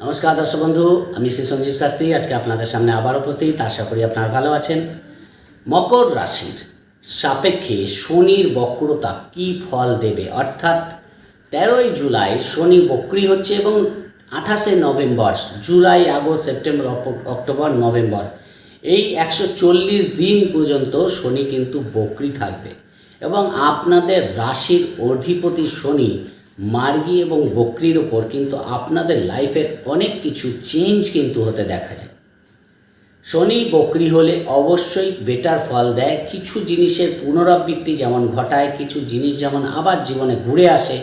নমস্কার দর্শক বন্ধু, আমি শ্রী সঞ্জীব শাস্ত্রী। আজকে আপনাদের সামনে আবার উপস্থিত, আশা করি আপনারা ভালো আছেন। মকর রাশির সাপেক্ষে শনির বক্রতা কি ফল দেবে? অর্থাৎ তেরোই জুলাই শনি বক্রি হচ্ছে এবং আঠাশে November, July, August, September October, November, এই একশো চল্লিশ দিন পর্যন্ত শনি কিন্তু বক্রি থাকবে। এবং আপনাদের রাশির অধিপতি শনি মার্গী এবং বক্রির ওপর কিন্তু আপনাদের লাইফের অনেক কিছু চেঞ্জ কিন্তু হতে দেখা যায়। শনি বকরি হলে অবশ্যই বেটার ফল দেয়। কিছু জিনিসের পুনরাবৃত্তি যেমন ঘটায়, কিছু জিনিস যেমন আবার জীবনে ঘুরে আসে,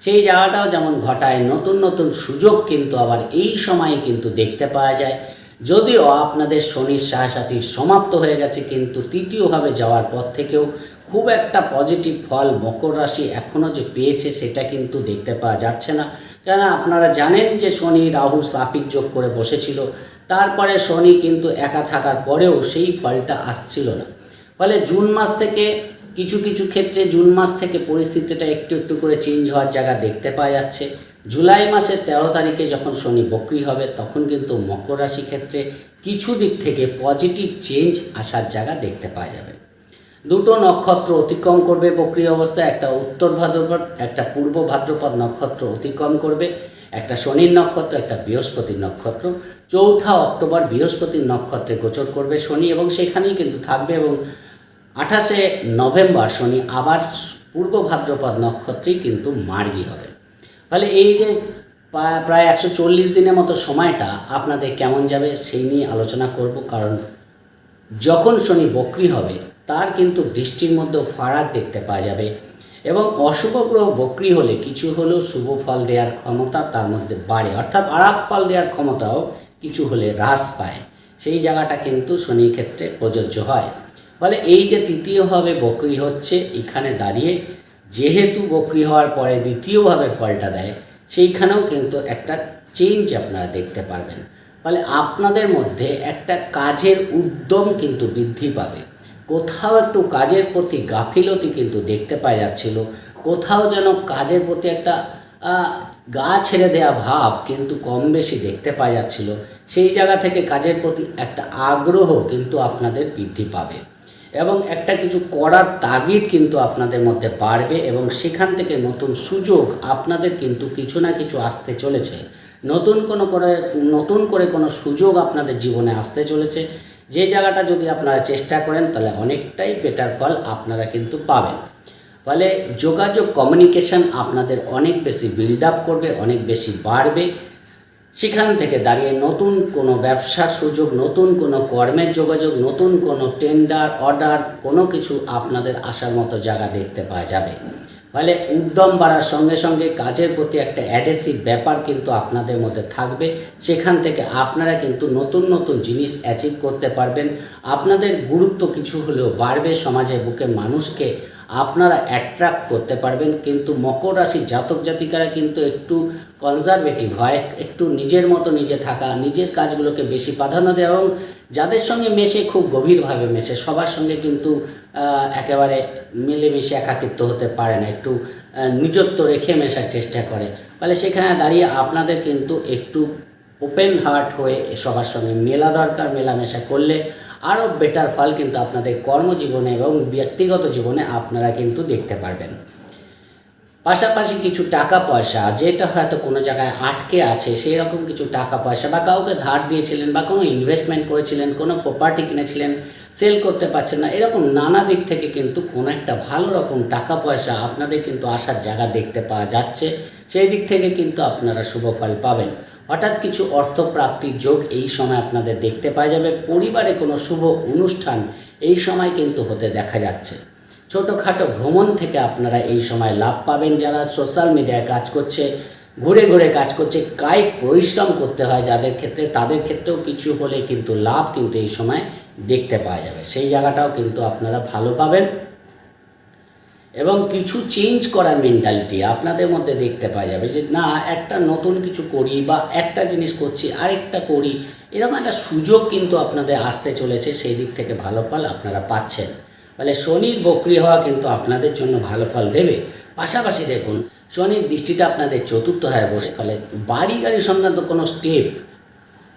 সেই জায়গাটাও যেমন ঘটায়, নতুন নতুন সুযোগ কিন্তু আবার এই সময়ে কিন্তু দেখতে পাওয়া যায়। যদিও আপনাদের শনির সাহাসাথী সমাপ্ত হয়ে গেছে, কিন্তু তৃতীয়ভাবে যাওয়ার পর থেকেও খুব একটা পজিটিভ ফল মকর রাশি এখনও যে পেয়েছে সেটা কিন্তু দেখতে পাওয়া যাচ্ছে না। কেননা আপনারা জানেন যে শনি রাহু সাপিক যোগ করে বসেছিল। তারপরে শনি কিন্তু একা থাকার পরেও সেই ফলটা আসছিল না। ফলে জুন মাস থেকে কিছু কিছু ক্ষেত্রে জুন মাস থেকে পরিস্থিতিটা একটু একটু করে চেঞ্জ হওয়ার জায়গা দেখতে পাওয়া যাচ্ছে। জুলাই মাসের তেরো তারিখে যখন শনি বকরি হবে, তখন কিন্তু মকর রাশি ক্ষেত্রে কিছু দিক থেকে পজিটিভ চেঞ্জ আসার জায়গা দেখতে পাওয়া যাবে। দুটো নক্ষত্র অতিক্রম করবে বক্রিয় অবস্থায় একটা উত্তর ভাদ্রপদ, একটা পূর্ব ভাদ্রপদ নক্ষত্র অতিক্রম করবে, একটা শনির নক্ষত্র, একটা বৃহস্পতির নক্ষত্র। চৌঠা অক্টোবর বৃহস্পতির নক্ষত্রে গোচর করবে শনি এবং সেখানেই কিন্তু থাকবে এবং আঠাশে নভেম্বর শনি আবার পূর্ব ভাদ্রপদ নক্ষত্রেই কিন্তু মার্গী হবে। ফলে এই যে প্রায়- একশো চল্লিশ দিনের মতো সময়টা আপনাদের কেমন যাবে সেই নিয়ে আলোচনা করব, কারণ যখন শনি বক্রি হবে তার কিন্তু দৃষ্টির মধ্যেও ফারাক দেখতে পাওয়া যাবে। এবং অশুভ গ্রহ বক্রি হলে কিছু হলেও শুভ ফল দেওয়ার ক্ষমতা তার মধ্যে বাড়ে। অর্থাৎ আরাপ ফল দেওয়ার ক্ষমতাও কিছু হলে হ্রাস পায়। সেই জায়গাটা কিন্তু শনির ক্ষেত্রে প্রযোজ্য হয়। ফলে এই যে তৃতীয়ভাবে বকরি হচ্ছে, এখানে দাঁড়িয়ে যেহেতু বক্রি হওয়ার পরে দ্বিতীয়ভাবে ফলটা দেয়, সেইখানেও কিন্তু একটা চেঞ্জ আপনারা দেখতে পারবেন। ফলে আপনাদের মধ্যে একটা কাজের উদ্যম কিন্তু বৃদ্ধি পাবে। কোথাও একটু কাজের প্রতি গাফিলতি কিন্তু দেখতে পাওয়া যাচ্ছিল। কোথাও যেন কাজের প্রতি একটা গা ছেড়ে দেওয়া ভাব কিন্তু কম বেশি দেখতে পাওয়া যাচ্ছিল। সেই জায়গা থেকে কাজের প্রতি একটা আগ্রহ কিন্তু আপনাদের বৃদ্ধি পাবে। এবং একটা কিছু করার তাগিদ কিন্তু আপনাদের মধ্যে বাড়বে এবং সেখান থেকে নতুন সুযোগ আপনাদের কিন্তু কিছু না কিছু আসতে চলেছে। নতুন কোনো করে, নতুন করে কোনো সুযোগ আপনাদের জীবনে আসতে চলেছে। যে জায়গাটা যদি আপনারা চেষ্টা করেন, তাহলে অনেকটাই বেটার ফল আপনারা কিন্তু পাবেন। ফলে যোগাযোগ কমিউনিকেশন আপনাদের অনেক বেশি বিল্ড আপ করবে, অনেক বেশি বাড়বে। সেখান থেকে দাঁড়িয়ে নতুন কোনো ব্যবসার সুযোগ, নতুন কোনো কর্মের যোগাযোগ, নতুন কোনো টেন্ডার অর্ডার কোনো কিছু আপনাদের আসার মতো জায়গা দেখতে পাওয়া যাবে। ফলে উদ্যম বাড়ার সঙ্গে সঙ্গে কাজের প্রতি একটা অ্যাডেসিভ ব্যাপার কিন্তু আপনাদের মধ্যে থাকবে। সেখান থেকে আপনারা কিন্তু নতুন নতুন জিনিস অ্যাচিভ করতে পারবেন। আপনাদের গুরুত্ব কিছু হলেও বাড়বে সমাজের বুকে। মানুষকে আপনারা অ্যাট্রাক্ট করতে পারবেন। কিন্তু মকর রাশির জাতক জাতিকারা কিন্তু একটু কনজারভেটিভ হয়, একটু নিজের মতো নিজে থাকা, নিজের কাজগুলোকে বেশি প্রাধান্য দেওয়া এবং যাদের সঙ্গে মেশে খুব গভীরভাবে মেশে, সবার সঙ্গে কিন্তু একেবারে মিলেমিশে একাকিত্ব হতে পারে না, একটু নিজত্ব রেখে মেশার চেষ্টা করে। ফলে সেখানে দাঁড়িয়ে আপনাদের কিন্তু একটু ওপেন হার্ট হয়ে সবার সঙ্গে মেলা দরকার, মেলামেশা করলে আরও বেটার ফল কিন্তু আপনাদের কর্মজীবনে এবং ব্যক্তিগত জীবনে আপনারা কিন্তু দেখতে পারবেন। পাশাপাশি কিছু টাকা পয়সা, যেটা হয়তো কোনো জায়গায় আটকে আছে সেই রকম কিছু টাকা পয়সা বা কাউকে ধার দিয়েছিলেন বা কোনো ইনভেস্টমেন্ট করেছিলেন, কোনো প্রপার্টি কিনেছিলেন সেল করতে পারছেন না, এরকম নানা দিক থেকে কিন্তু কোনো একটা ভালো রকম টাকা পয়সা আপনাদের কিন্তু আসার জায়গা দেখতে পাওয়া যাচ্ছে। সেই দিক থেকে কিন্তু আপনারা শুভ ফল পাবেন। হঠাৎ কিছু অর্থপ্রাপ্তির যোগ এই সময় আপনাদের দেখতে পাওয়া যাবে। পরিবারে কোনো শুভ অনুষ্ঠান এই সময় কিন্তু হতে দেখা যাচ্ছে। ছোটোখাটো ভ্রমণ থেকে আপনারা এই সময় লাভ পাবেন। যারা সোশ্যাল মিডিয়ায় কাজ করছে, ঘুরে ঘুরে কাজ করছে, কায়িক পরিশ্রম করতে হয় যাদের ক্ষেত্রে, তাদের ক্ষেত্রেও কিছু হলে কিন্তু লাভ কিন্তু এই সময় দেখতে পাওয়া যাবে। সেই জায়গাটাও কিন্তু আপনারা ভালো পাবেন। এবং কিছু চেঞ্জ করার মেন্টালিটি আপনাদের মধ্যে দেখতে পাওয়া যাবে যে, না, একটা নতুন কিছু করি বা একটা জিনিস করছি, আরেকটা করি। এরকম একটা সুযোগ কিন্তু আপনাদের আসতে চলেছে। সেই দিক থেকে ভালো ফল আপনারা পাচ্ছেন। ফলে শনির বক্রি হওয়া কিন্তু আপনাদের জন্য ভালো ফল দেবে। পাশাপাশি দেখুন, শনির দৃষ্টিটা আপনাদের চতুর্থ হয় বসে। ফলে বাড়ি গাড়ি সংক্রান্ত কোনো স্টেপ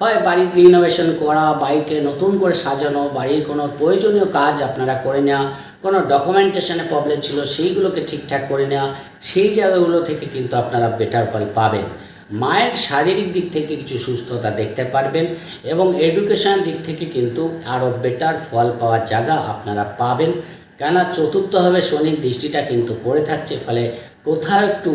হয়, বাড়ির রিনোভেশন করা বাড়িকে নতুন করে সাজানো, বাড়ির কোনো প্রয়োজনীয় কাজ আপনারা করে নেওয়া, কোনো ডকুমেন্টেশনে প্রবলেম ছিল, সেইগুলোকে ঠিকঠাক করে নেওয়া, সেই জায়গাগুলো থেকে কিন্তু আপনারা বেটার ফল পাবেন। মায়ের শারীরিক দিক থেকে কিছু সুস্থতা দেখতে পারবেন এবং এডুকেশান দিক থেকে কিন্তু আরও বেটার ফল পাওয়ার জায়গা আপনারা পাবেন। কেননা চতুর্থভাবে শনির, দৃষ্টিটা কিন্তু পড়ে থাকছে, ফলে কোথাও একটু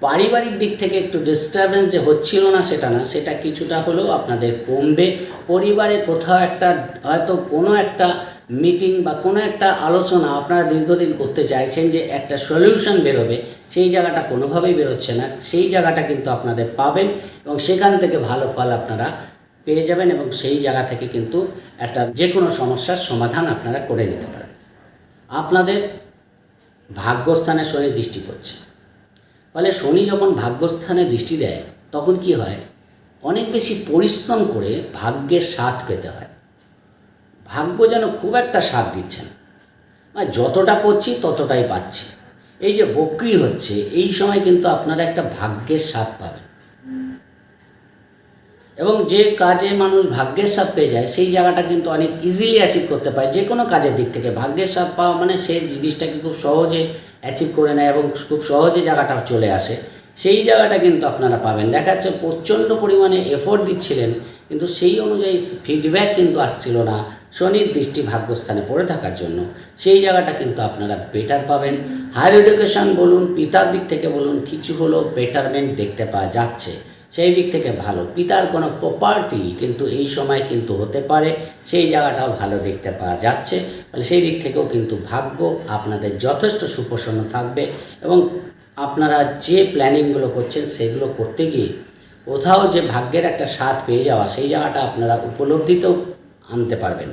পারিবারিক দিক থেকে একটু ডিস্টারবেন্স যে হচ্ছিল না সেটা না, সেটা কিছুটা হলেও আপনাদের কমবে। পরিবারে কোথাও একটা, হয়তো কোনো একটা মিটিং বা কোনো একটা আলোচনা আপনারা দীর্ঘদিন করতে চাইছেন যে একটা সলিউশন বেরোবে, সেই জায়গাটা কোনোভাবেই বেরোচ্ছে না। সেই জায়গাটা কিন্তু আপনাদের পাবেন এবং সেখান থেকে ভালো ফল আপনারা পেয়ে যাবেন এবং সেই জায়গা থেকে কিন্তু একটা যে কোনো সমস্যার সমাধান আপনারা করে নিতে পারেন। আপনাদের ভাগ্যস্থানে শনি দৃষ্টি পড়ছে। ফলে শনি যখন ভাগ্যস্থানে দৃষ্টি দেয়, তখন কি হয়? অনেক বেশি পরিশ্রম করে ভাগ্যের স্বাদ পেতে হয়। ভাগ্য যেন খুব একটা স্বাদ দিচ্ছে না। মানে যতটা করছি ততটাই পাচ্ছি। এই যে বক্রি হচ্ছে, এই সময় কিন্তু আপনারা একটা ভাগ্যের স্বাদ পাবেন। এবং যে কাজে মানুষ ভাগ্যের স্বাদ পেয়ে যায়, সেই জায়গাটা কিন্তু অনেক ইজিলি অ্যাচিভ করতে পারে। যে কোনো কাজের দিক থেকে ভাগ্যের স্বাদ পাওয়া মানে সেই জিনিসটাকে খুব সহজে অ্যাচিভ করে নেয় এবং খুব সহজে জায়গাটা চলে আসে। সেই জায়গাটা কিন্তু আপনারা পাবেন। দেখা যাচ্ছে প্রচণ্ড পরিমাণে এফোর্ট দিচ্ছিলেন, কিন্তু সেই অনুযায়ী ফিডব্যাক কিন্তু আসছিল না। শনির দৃষ্টি ভাগ্যস্থানে পড়ে থাকার জন্য সেই জায়গাটা কিন্তু আপনারা বেটার পাবেন। হায়ার এডুকেশন বলুন, পিতার দিক থেকে বলুন, কিছু হলেও বেটারমেন্ট দেখতে পাওয়া যাচ্ছে। সেই দিক থেকে ভালো। পিতার কোনো প্রপার্টি কিন্তু এই সময় কিন্তু হতে পারে, সেই জায়গাটাও ভালো দেখতে পাওয়া যাচ্ছে। ফলে সেই দিক থেকেও কিন্তু ভাগ্য আপনাদের যথেষ্ট সুপ্রসন্ন থাকবে এবং আপনারা যে প্ল্যানিংগুলো করছেন সেগুলো করতে গিয়ে কোথাও যে ভাগ্যের একটা স্বাদ পেয়ে যাওয়া, সেই জায়গাটা আপনারা উপলব্ধিতেও আনতে পারবেন।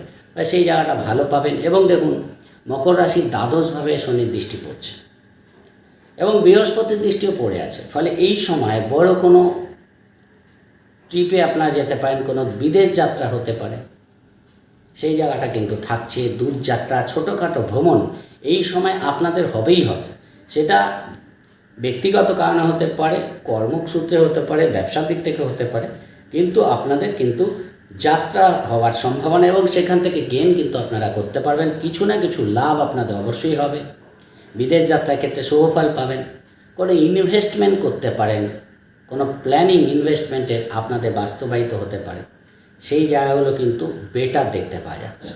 সেই জায়গাটা ভালো পাবেন এবং দেখুন, মকর রাশির দ্বাদশভাবে শনির দৃষ্টি পড়ছে। এবং বৃহস্পতির দৃষ্টিও পড়ে আছে। ফলে এই সময় বড় কোনো ট্রিপে আপনারা যেতে পারেন, কোনো বিদেশ যাত্রা হতে পারে। সেই জায়গাটা কিন্তু থাকছে দূরযাত্রা ছোটোখাটো ভ্রমণ, এই সময় আপনাদের হবেই হবে। সেটা ব্যক্তিগত কারণে হতে পারে, কর্মসূত্রে হতে পারে, ব্যবসার দিক থেকে হতে পারে। কিন্তু আপনাদের কিন্তু যাত্রা হওয়ার সম্ভাবনা এবং সেখান থেকে গেন কিন্তু আপনারা করতে পারবেন। কিছু না কিছু লাভ আপনাদের অবশ্যই হবে। বিদেশ যাত্রার ক্ষেত্রে শুভফল পাবেন। কোনো ইনভেস্টমেন্ট করতে পারেন। কোনো প্ল্যানিং ইনভেস্টমেন্টের আপনাদের বাস্তবায়িত হতে পারে। সেই জায়গাগুলো কিন্তু বেটার দেখতে পাওয়া যাচ্ছে।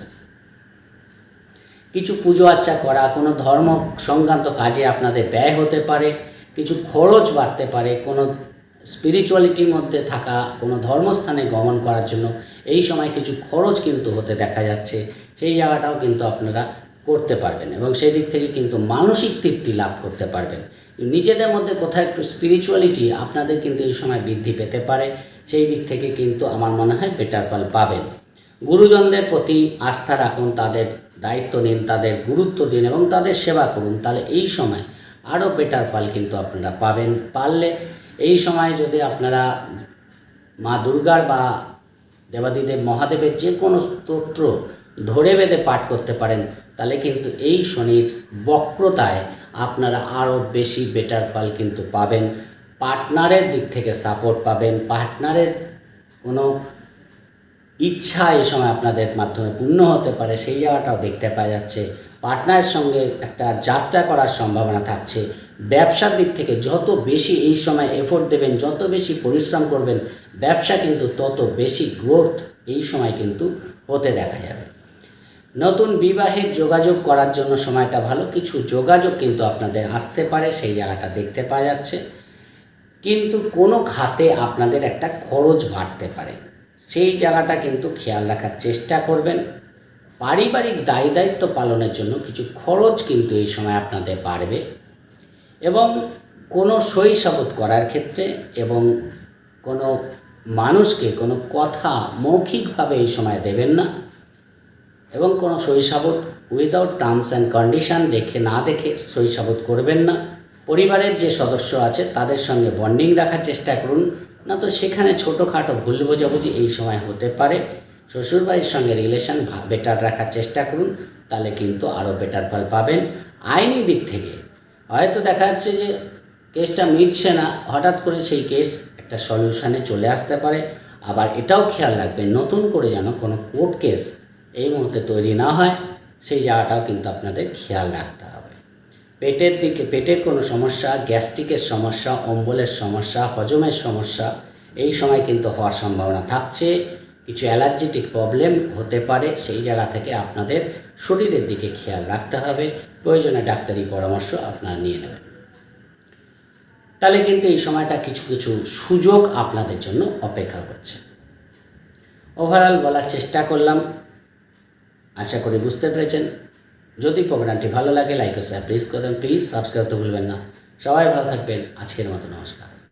কিছু পুজো আর্চা করা, কোনো ধর্ম সংক্রান্ত কাজে আপনাদের ব্যয় হতে পারে। কিছু খরচ বাড়তে পারে। কোনো স্পিরিচুয়ালিটির মধ্যে থাকা, কোনো ধর্মস্থানে গমন করার জন্য এই সময় কিছু খরচ কিন্তু হতে দেখা যাচ্ছে। সেই জায়গাটাও কিন্তু আপনারা করতে পারবেন এবং সেই দিক থেকে কিন্তু মানসিক তৃপ্তি লাভ করতে পারবেন। নিজেদের মধ্যে কোথাও একটু স্পিরিচুয়ালিটি আপনাদের কিন্তু এই সময় বৃদ্ধি পেতে পারে। সেই দিক থেকে কিন্তু আমার মনে হয় বেটার ফল পাবেন। গুরুজনদের প্রতি আস্থা রাখুন, তাদের দায়িত্ব নিন, তাদের গুরুত্ব দিন এবং তাদের সেবা করুন। তাহলে এই সময় আরও বেটার ফল কিন্তু আপনারা পাবেন। পারলে এই সময় যদি আপনারা মা দুর্গার বা দেবাদিদেব মহাদেবের যে কোনো স্তোত্র ধরে বেঁধে পাঠ করতে পারেন, তাহলে কিন্তু এই শনির বক্রতায় আপনারা আরও বেশি বেটার ফল কিন্তু পাবেন। পার্টনারের দিক থেকে সাপোর্ট পাবেন। পার্টনারের কোনো ইচ্ছা এই সময় আপনাদের মাধ্যমে পূর্ণ হতে পারে, সেই জায়গাটাও দেখতে পাওয়া যাচ্ছে। পার্টনারের সঙ্গে একটা যাত্রা করার সম্ভাবনা থাকছে। ব্যবসার দিক থেকে যত বেশি এই সময় এফোর্ট দেবেন, যত বেশি পরিশ্রম করবেন ব্যবসা কিন্তু তত বেশি গ্রোথ এই সময় কিন্তু হতে দেখা যাবে। নতুন বিবাহের যোগাযোগ করার জন্য সময়টা ভালো, কিছু যোগাযোগ কিন্তু আপনাদের আসতে পারে, সেই জায়গাটা দেখতে পাওয়া যাচ্ছে। কিন্তু কোনো খাতে আপনাদের একটা খরচ বাড়তে পারে। সেই জায়গাটা কিন্তু খেয়াল রাখার চেষ্টা করবেন। পারিবারিক দায়ী দায়িত্ব পালনের জন্য কিছু খরচ কিন্তু এই সময় আপনাদের বাড়বে। এবং কোনো সই সাবত করার ক্ষেত্রে এবং কোনো মানুষকে, কোনো কথা মৌখিকভাবে এই সময় দেবেন না এবং কোনো শৈশাবত উইদাউট টার্মস অ্যান্ড কন্ডিশন দেখে, না দেখে শৈশাবত করবেন না। পরিবারের যে সদস্য আছে তাদের সঙ্গে বন্ডিং রাখার চেষ্টা করুন, না তো সেখানে ছোটোখাটো ভুল বোঝাবুঝি এই সময় হতে পারে। শ্বশুরবাড়ির সঙ্গে রিলেশন বেটার রাখার চেষ্টা করুন, তাহলে কিন্তু আরও বেটার ফল পাবেন। আইনি দিক থেকে হয়তো দেখা যাচ্ছে যে কেসটা মিটছে না, হঠাৎ করে সেই কেস একটা সলিউশানে চলে আসতে পারে। আবার এটাও খেয়াল রাখবেন, নতুন করে যেন কোনো কোর্ট কেস এই মুহূর্তে তৈরি না হয়, সেই জায়গাটাও কিন্তু আপনাদের খেয়াল রাখতে হবে। পেটের দিকে, পেটের কোনো সমস্যা, গ্যাস্ট্রিকের সমস্যা, অম্বলের সমস্যা, হজমের সমস্যা, এই সময় কিন্তু হওয়ার সম্ভাবনা থাকছে। কিছু অ্যালার্জেটিক প্রবলেম হতে পারে, সেই জায়গা থেকে আপনাদের শরীরের দিকে খেয়াল রাখতে হবে। প্রয়োজনে ডাক্তারি পরামর্শ আপনারা নিয়ে নেবেন। তাহলে কিন্তু এই সময়টা কিছু কিছু সুযোগ আপনাদের জন্য অপেক্ষা করছে। ওভারঅল বলার চেষ্টা করলাম। আশা করি বুঝতে পেরেছেন। যদি প্রোগ্রামটি ভালো লাগে লাইক ও শেয়ার প্লিজ করবেন প্লিজ সাবস্ক্রাইব করতে ভুলবেন না। সবাই ভালো থাকবেন। আজকের মতো নমস্কার।